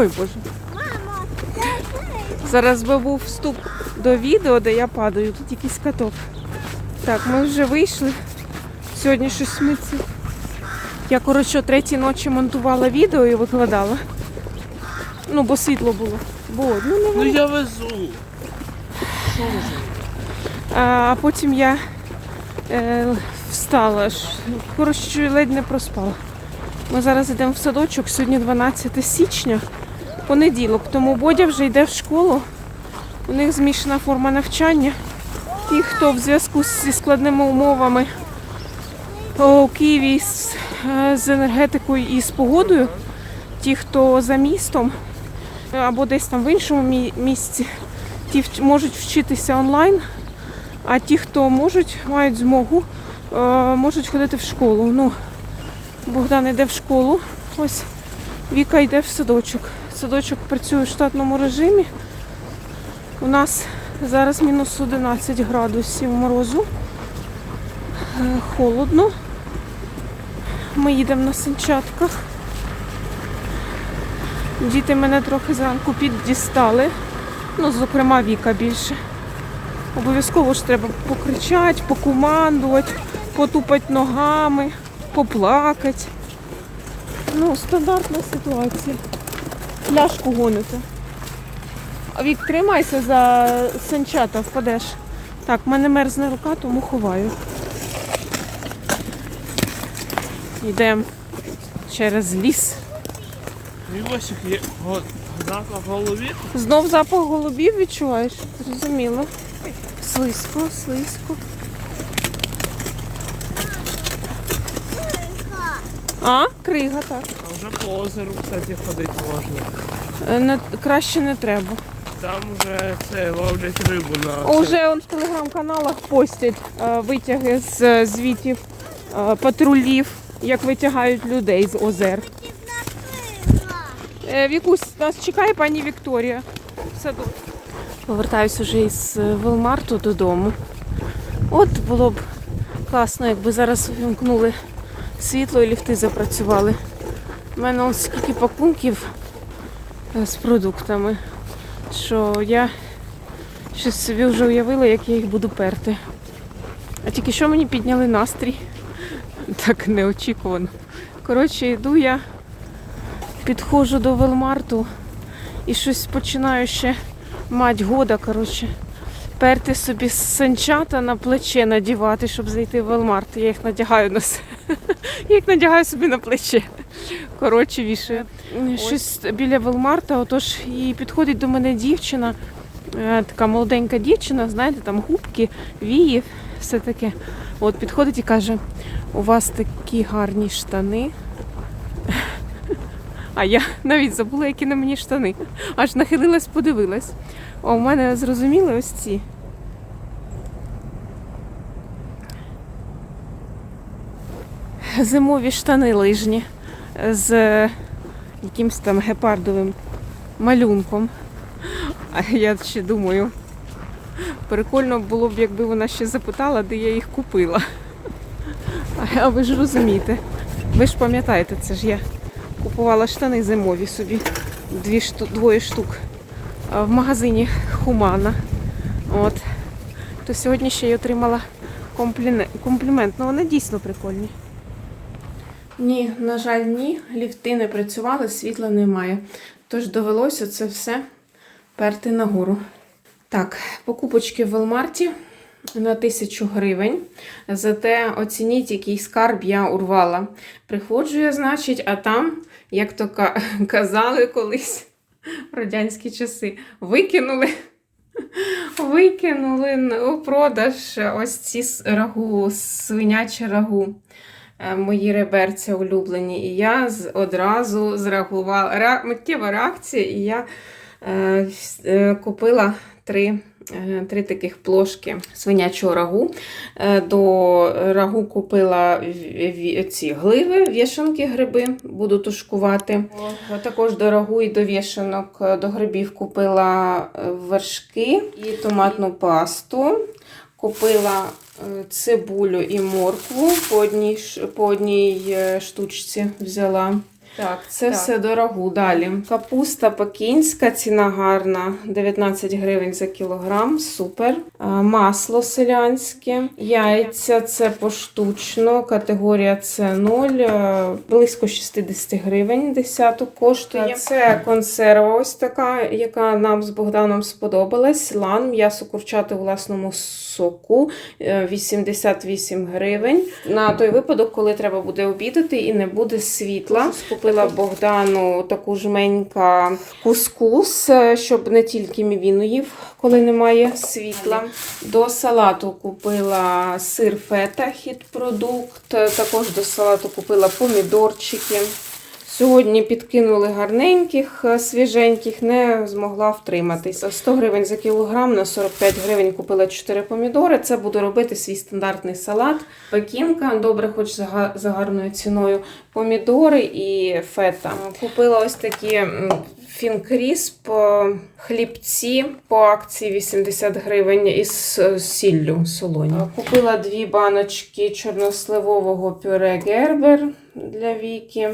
Ой Боже. Зараз би був вступ до відео, де я падаю. Тут якийсь каток. Так, ми вже вийшли. Сьогодні щось ми це. Я, коротше, о третій ночі монтувала відео і викладала. Ну, бо світло було. Бо, ну, не Ну я везу. Що? А, а потім я е, встала. Коротше, ледь не проспала. Ми зараз йдемо в садочок, сьогодні 12 січня, понеділок, тому Бодя вже йде в школу. У них змішана форма навчання. Ті, хто в зв'язку зі складними умовами у Києві з, е, з енергетикою і з погодою, ті, хто за містом або десь там в іншому мі- місці, ті можуть вчитися онлайн. А ті, хто можуть, мають змогу, е, можуть ходити в школу. Ну, Богдан йде в школу, ось Віка йде в садочок. Садочок працює в штатному режимі. У нас зараз мінус 11 градусів морозу. Е, Холодно. Ми їдемо на санчатках. Діти мене трохи зранку піддістали. Ну, зокрема, Віка більше. Обов'язково ж треба покричати, покомандувати, потупати ногами, поплакати. Ну, стандартна ситуація. Пляшку гоните. А Вік, тримайся за санчата, впадеш. Так, в мене мерзне рука, тому ховаю. Йдемо через ліс. Мій є запах в голові. Знов запах голубів відчуваєш? Зрозуміло. Слизько, слизько. А, крига, так. Вже по озеру, кстати, ходити можна. Е, Не, краще не треба. Там вже це ловлять рибу на Уже он в телеграм-каналах постять е, витяги з е, звітів е, патрулів, як витягають людей з озер. Е, Вікусь, нас чекає пані Вікторія. в саду. Повертаюся вже із е, Велмарту додому. От було б класно, якби зараз вимкнули світло і ліфти запрацювали. У мене ось скільки пакунків е, з продуктами, що я щось собі вже уявила, як я їх буду перти. А тільки що мені підняли настрій. Так неочікувано. Коротше, йду я, підходжу до Велмарту і щось починаю ще мать года, коротше, перти собі санчата на плече надівати, щоб зайти в Велмарт. Я їх надягаю на се- Я їх надягаю собі на плече. Коротше, вішаю. Щось біля Велмарта, отож, і підходить до мене дівчина, е, така молоденька дівчина, знаєте, там губки, вії, все таке. От підходить і каже: у вас такі гарні штани. А я навіть забула, які на мені штани. Аж нахилилась, подивилась. О, у мене зрозуміли ось ці. Зимові штани лижні з якимось там гепардовим малюнком. А я ще думаю, прикольно було б, якби вона ще запитала, де я їх купила. А ви ж розумієте, ви ж пам'ятаєте, це ж я купувала штани зимові собі, дві двоє штук в магазині Хумана. От. То сьогодні ще й отримала компліне- комплімент. Ну вони дійсно прикольні. Ні, на жаль, ні. Ліфти не працювали, світла немає. Тож довелося це все перти нагору. Так, покупочки в Велмарті на тисячу гривень. Зате оцініть, який скарб я урвала. Приходжу я, значить, а там, як то казали колись в радянські часи, викинули. Викинули у продаж ось ці рагу, свиняче рагу мої реберця улюблені. І я одразу зреагувала. Ре, миттєва реакція, і я е, е, купила три, е, три таких плошки свинячого рагу. Е, до рагу купила ці гливи, вішанки гриби, буду тушкувати. Також до рагу і до вішанок е, до грибів купила е, вершки і томатну пасту. Купила е, цибулю і моркву по одній, по одній е, штучці взяла. Так, це все дорогу. Далі. Капуста пекінська, ціна гарна, 19 гривень за кілограм, супер. Масло селянське, яйця це поштучно, категорія це 0, е, близько 60 гривень десяток коштує. Це консерва ось така, яка нам з Богданом сподобалась. Лан, м'ясо курчати у власному соку, е, 88 гривень. На той випадок, коли треба буде обідати і не буде світла. Купила Богдану таку жменька кускус, е, щоб не тільки їв, коли немає світла. До салату купила сир фета, хід продукт. Також до салату купила помідорчики. Сьогодні підкинули гарненьких, е, свіженьких, не змогла втриматись. 100 гривень за кілограм, на 45 гривень купила 4 помідори. Це буду робити свій стандартний салат. Пекінка, добре, хоч за, гарною ціною. Помідори і фета. Купила ось такі фінкрісп, е, хлібці по акції 80 гривень із е, сіллю солоні. Купила дві баночки чорносливового пюре Гербер для Віки.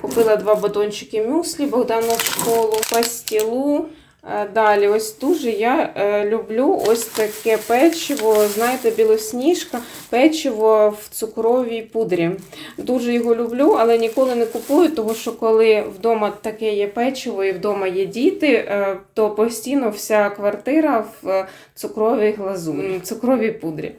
Купила два батончики мюслі Богдану в школу, пастілу. Е, Далі, ось дуже я е, люблю ось таке печиво, знаєте, білосніжка, печиво в цукровій пудрі. Дуже його люблю, але ніколи не купую, тому що коли вдома таке є печиво і вдома є діти, е, то постійно вся квартира в цукровій глазурі, цукровій пудрі.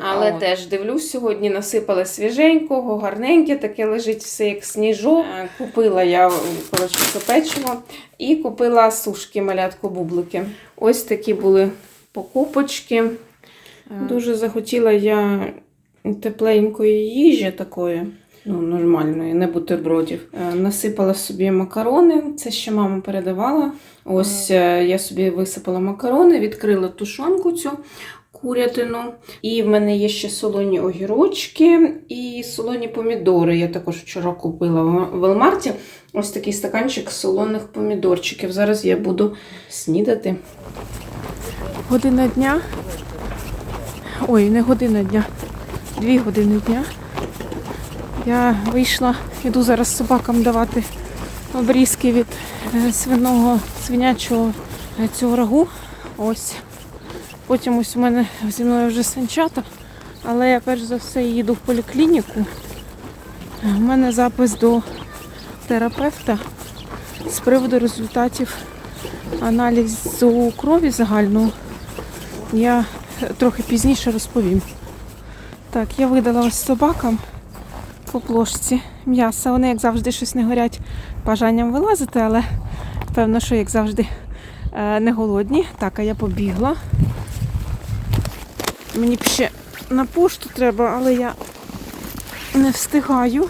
Але От. теж дивлюсь, сьогодні насипала свіженького, гарненьке, таке лежить все як сніжок. Купила я коротше, печиво і купила сушки малятко бублики. Ось такі були покупочки. Е, Дуже захотіла я тепленької їжі такої. Ну, нормальної, не бутербродів. Е, Насипала собі макарони, це ще мама передавала. Ось е, я собі висипала макарони, відкрила тушонку цю курятину. І в мене є ще солоні огірочки і солоні помідори. Я також вчора купила в Велмарті. Ось такий стаканчик солоних помідорчиків. Зараз я буду снідати. Година дня. Ой, не година дня. Дві години дня. Я вийшла, іду зараз собакам давати обрізки від е, свиного свинячого е, цього рагу. Ось. Потім ось у мене зі мною вже санчата, але я перш за все їду в поліклініку. У мене запис до терапевта з приводу результатів аналізу крові загального. Я трохи пізніше розповім. Так, я видала ось собакам по плошці м'яса. Вони, як завжди, щось не горять бажанням вилазити, але певно, що як завжди е, не голодні. Так, а я побігла. Мені б ще на пошту треба, але я не встигаю.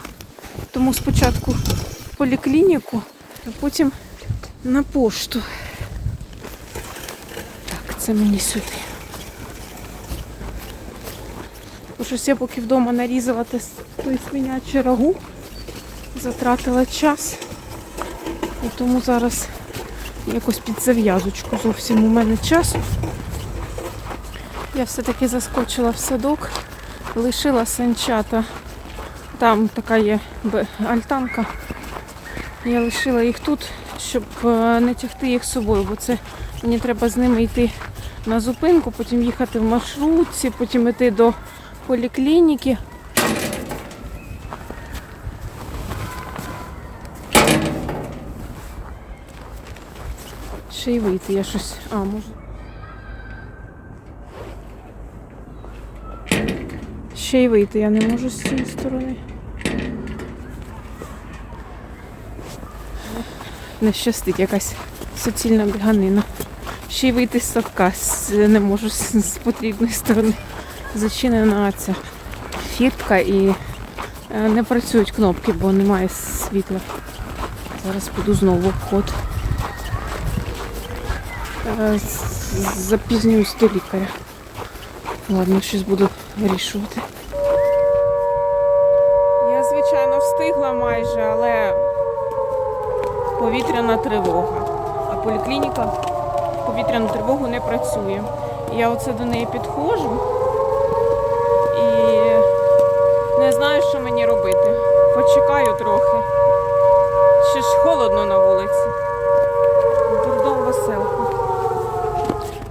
Тому спочатку в поліклініку, а потім на пошту. Так, це мені сюди. Бо щось я поки вдома нарізала той свинячий рагу, затратила час. І тому зараз якось під зав'язочку зовсім у мене часу. Я все-таки заскочила в садок, лишила санчата. Там така є альтанка. Я лишила їх тут, щоб е, не тягти їх з собою, бо це мені треба з ними йти на зупинку, потім їхати в маршрутці, потім йти до поліклініки. Ще й вийти, я щось. А, може. Ще й вийти я не можу з цієї сторони. Не щастить якась суцільна біганина. Ще й вийти з садка не можу з, потрібної сторони. Зачинена ця фіртка і е, не працюють кнопки, бо немає світла. Зараз піду знову в ход. Е, Запізнююсь до лікаря. Ладно, щось буду вирішувати. встигла майже, але повітряна тривога. А поліклініка повітряну тривогу не працює. Я оце до неї підходжу і не знаю, що мені робити. Почекаю трохи. Ще ж холодно на вулиці. Дурдом веселку.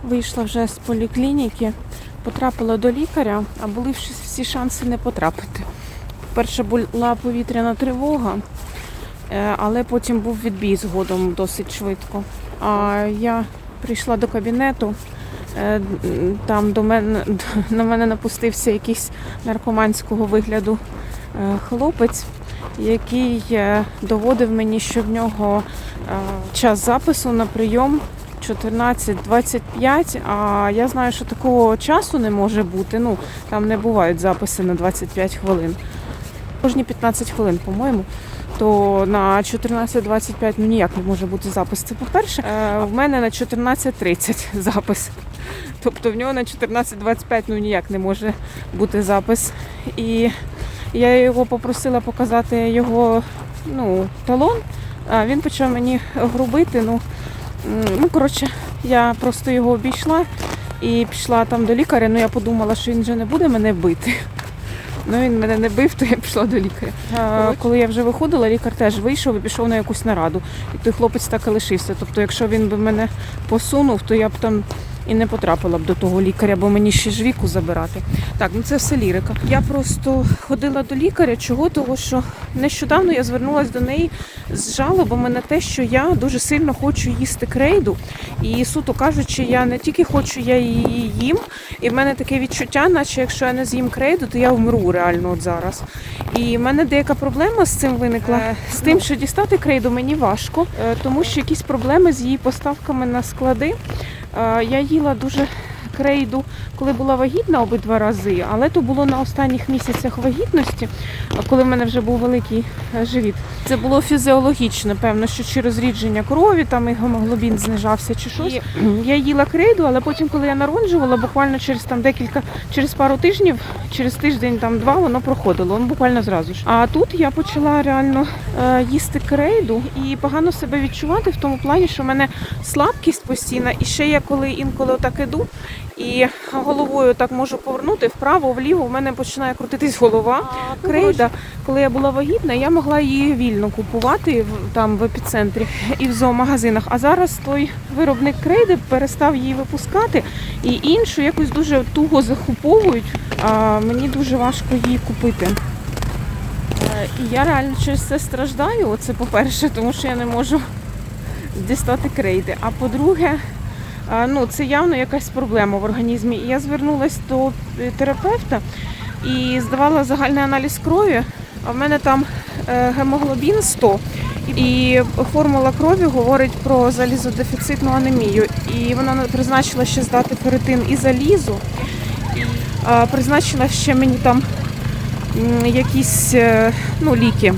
Вийшла вже з поліклініки, потрапила до лікаря, а були всі шанси не потрапити. Перша була повітряна тривога, е, але потім був відбій згодом досить швидко. А я прийшла до кабінету. е, Там до мене на мене напустився якийсь наркоманського вигляду е, хлопець, який доводив мені, що в нього час запису на прийом 14-25, а я знаю, що такого часу не може бути. Ну, там не бувають записи на 25 хвилин. Кожні 15 хвилин, по-моєму. То на 14.25 ну ніяк не може бути запис. Це по-перше, Е, в мене на 14.30 запис. Тобто в нього на 14.25 ну ніяк не може бути запис. І я його попросила показати його ну, талон, а він почав мені грубити. Ну, ну коротше, я просто його обійшла і пішла там до лікаря. Ну я подумала, що він вже не буде мене бити. Ну він мене не бив, то я пішла до лікаря. А, коли я вже виходила, лікар теж вийшов і пішов на якусь нараду. І той хлопець так і лишився. Тобто, якщо він би мене посунув, то я б там і не потрапила б до того лікаря, бо мені ще ж віку забирати. Так, ну це все лірика. Я просто ходила до лікаря, чого того, що нещодавно я звернулася до неї з жалобами на те, що я дуже сильно хочу їсти крейду. І суто кажучи, я не тільки хочу, я її їм. І в мене таке відчуття, наче якщо я не з'їм крейду, то я вмру реально от зараз. І в мене деяка проблема з цим виникла. З тим, що дістати крейду мені важко, е, тому що якісь проблеми з її поставками на склади. Е, Я їла дуже крейду, коли була вагітна обидва рази, але то було на останніх місяцях вагітності, коли в мене вже був великий е, живіт. Це було фізіологічно, певно, що чи розрідження крові, там і гемоглобін знижався, чи щось. І я їла крейду, але потім, коли я народжувала, буквально через там декілька, через пару тижнів, через тиждень там два, воно проходило, ну, буквально зразу ж. А тут я почала реально е, їсти крейду і погано себе відчувати в тому плані, що в мене слабкість постійна, і ще я коли інколи отак іду. І головою так можу повернути вправо, вліво. У мене починає крутитись голова. Крейда, коли я була вагітна, я могла її вільно купувати там в епіцентрі і в зоомагазинах. А зараз той виробник крейди перестав її випускати, і іншу якось дуже туго закуповують. А мені дуже важко її купити. Е, І я реально через це страждаю. Оце по-перше, тому що я не можу дістати крейди. А по-друге, а, ну, це явно якась проблема в організмі. І я звернулася до терапевта і здавала загальний аналіз крові. А в мене там е, гемоглобін 100. І формула крові говорить про залізодефіцитну анемію. І вона призначила ще здати ферритин і залізу. І призначила ще мені там якісь е, ну, ліки.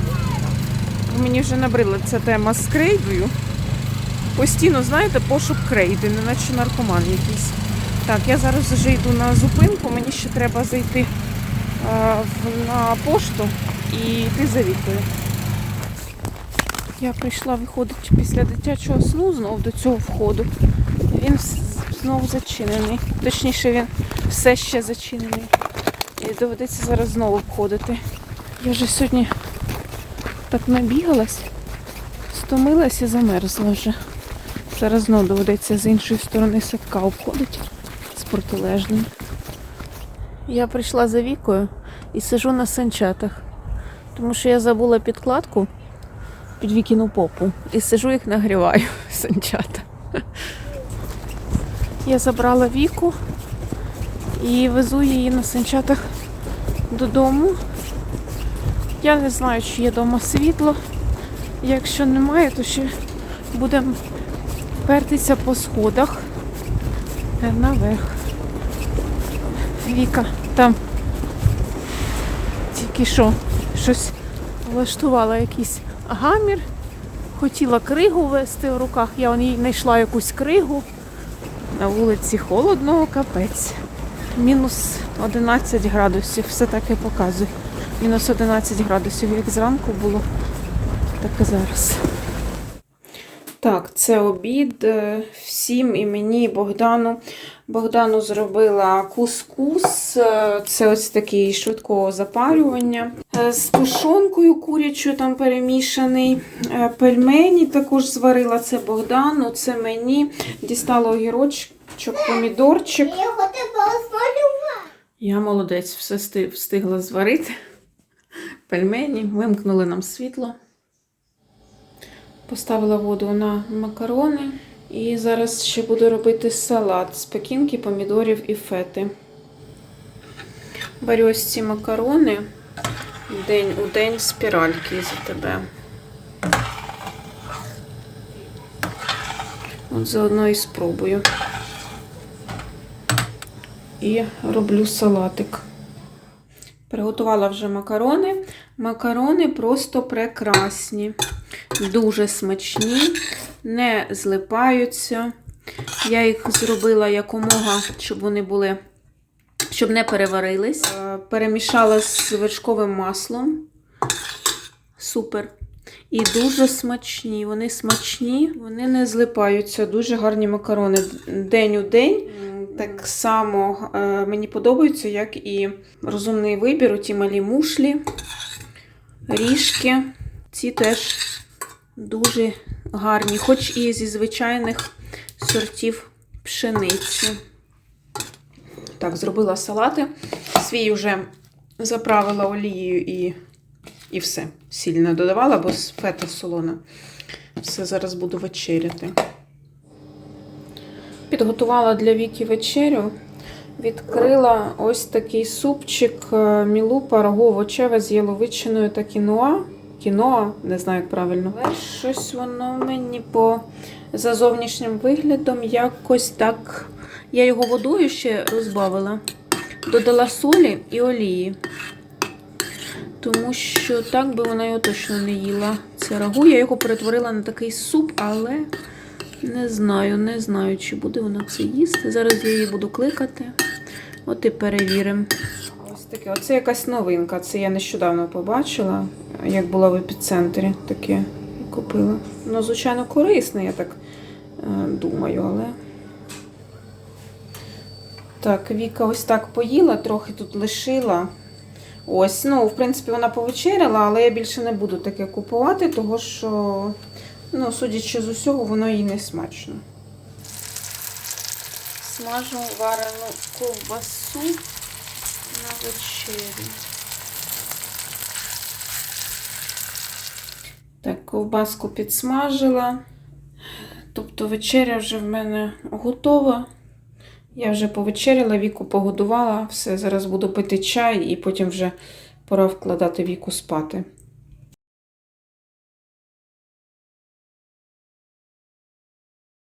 Мені вже набрила ця тема з крейдою. Постійно, знаєте, пошук крейди, неначе наркоман якийсь. Так, я зараз вже йду на зупинку, мені ще треба зайти е, на пошту і йти за вікою. Я прийшла виходить після дитячого сну знову до цього входу. Він знову зачинений. Точніше, він все ще зачинений. І доведеться зараз знову обходити. Я вже сьогодні так набігалась, стомилась і замерзла вже. Зараз знову доведеться з іншої сторони садка обходити з протилежним. Я прийшла за вікою і сижу на санчатах, тому що я забула підкладку під вікіну попу і сижу їх нагріваю санчата. Я забрала віку і везу її на санчатах додому. Я не знаю, чи є вдома світло. Якщо немає, то ще будемо пертися по сходах е, наверх. Віка там тільки що щось влаштувала якийсь гамір. Хотіла кригу вести в руках. Я їй знайшла якусь кригу. На вулиці холодно, капець. Мінус 11 градусів, все так і показує. Мінус 11 градусів, як зранку було, так і зараз. Так, це обід е, всім і мені, і Богдану. Богдану зробила кускус. е, Це ось такий швидкого запарювання. Е, З тушонкою курячою там перемішаний. Пельмені також зварила. Це Богдану, це мені. Дістала огірочки супчик, помідорчик. Я його. Я молодець, все встигла зварити. Пельмені, вимкнули нам світло. Поставила воду на макарони. І зараз ще буду робити салат з пекінки, помідорів і фети. Варю ось ці макарони день у день спіральки за тебе. От заодно і спробую. І роблю салатик. Приготувала вже макарони. Макарони просто прекрасні, дуже смачні, не злипаються. Я їх зробила якомога, щоб вони були, щоб не переварились. Е, Перемішала з вершковим маслом. Супер. І дуже смачні. Вони смачні, вони не злипаються. Дуже гарні макарони день у день. Так само е, мені подобаються, як і розумний вибір. у Ті малі мушлі, ріжки. Ці теж дуже гарні, хоч і зі звичайних сортів пшениці. Так, зробила салати. Свій вже заправила олією і і все. Сіль додавала, бо фета солона. Все зараз буду вечеряти. Підготувала для Віки вечерю. Відкрила ось такий супчик е, мілупа рогово-овочеве з яловичиною та кіноа. Кіноа, не знаю, як правильно. Але щось воно мені по за зовнішнім виглядом якось так. Я його водою ще розбавила. Додала солі і олії. Тому що так би вона його точно не їла. Це рагу. Я його перетворила на такий суп, але не знаю, не знаю, чи буде вона це їсти. Зараз я її буду кликати. От і перевіримо. Ось таке. Оце якась новинка. Це я нещодавно побачила, як була в епіцентрі. Таке купила. Ну, звичайно, корисне, я так е, думаю, але. Так, Віка ось так поїла, трохи тут лишила. Ось, ну, в принципі, вона повечеряла, але я більше не буду таке купувати, тому що, ну, судячи з усього, воно їй не смачно. Смажу варену ковбасу на вечерю. Так, ковбаску підсмажила. Тобто вечеря вже в мене готова. Я вже повечеряла, віку погодувала, все, зараз буду пити чай і потім вже пора вкладати віку спати.